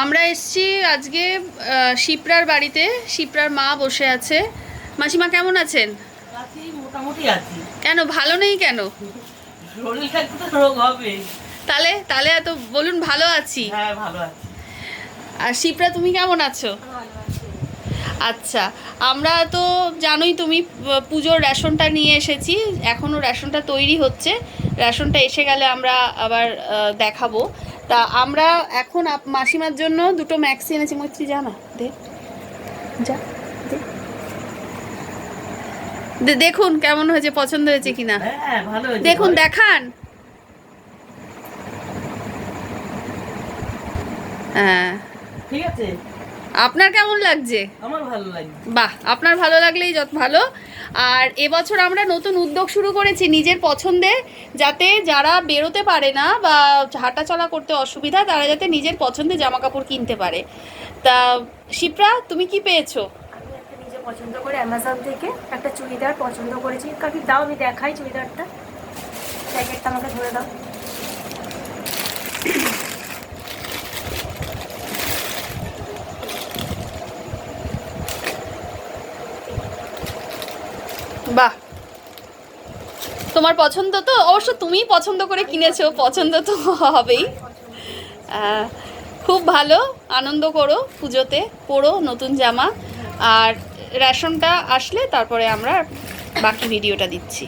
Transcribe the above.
আমরা এসছি আজকে শিপ্রার বাড়িতে। শিপ্রার মা বসে আছে। মাসিমা কেমন আছেন? মোটামুটি আছি। কেন ভালো নেই কেন? রোগ হবে। তাহলে তাহলে এত বলুন ভালো আছি। হ্যাঁ ভালো আছি। আর শিপ্রা তুমি কেমন আছো? আচ্ছা আমরা তো জানোই তুমি পুজোর রেশনটা নিয়ে এসেছি। এখনও রেশনটা তৈরি হচ্ছে। রেশনটা এসে গেলে আমরা আবার দেখাবো। তা আমরা এখন মাসিমার জন্য দুটো ম্যাক্সি এনেছি। মৈত্রী দে। যা। দে- দেখুন কেমন হয়েছে পছন্দ হয়েছে কিনা। হ্যাঁ ভালো দেখুন দেখান। হ্যাঁ। ঠিক আছে। আপনার কেমন লাগছে? আমার ভালো লাগে বাহ আপনার ভালো লাগলেই যত ভালো। আর এবছর আমরা নতুন উদ্যোগ শুরু করেছি নিজের পছন্দের যাতে যারা বেরোতে পারে না বা হাঁটাচলা করতে অসুবিধা তারা যাতে নিজের পছন্দের জামা কাপড় কিনতে পারে। তা শিপ্রা তুমি কি পেয়েছ? আমি একটা নিজে পছন্দ করে অ্যামাজন থেকে একটা চুড়িদার পছন্দ করেছি। কাকি দাও আমি দেখাই চুড়িদারটা। প্যাকেটটা আমাকে ধরে দাও। বাহ। তোমার পছন্দ তো? অবশ্য তুমিই পছন্দ করে কিনেছো, পছন্দ তো হবেই। খুব ভালো, আনন্দ করো পুজোতে, পরো নতুন জামা। আর রেশনটা আসলে তারপরে আমরা বাকি ভিডিওটা দিচ্ছি।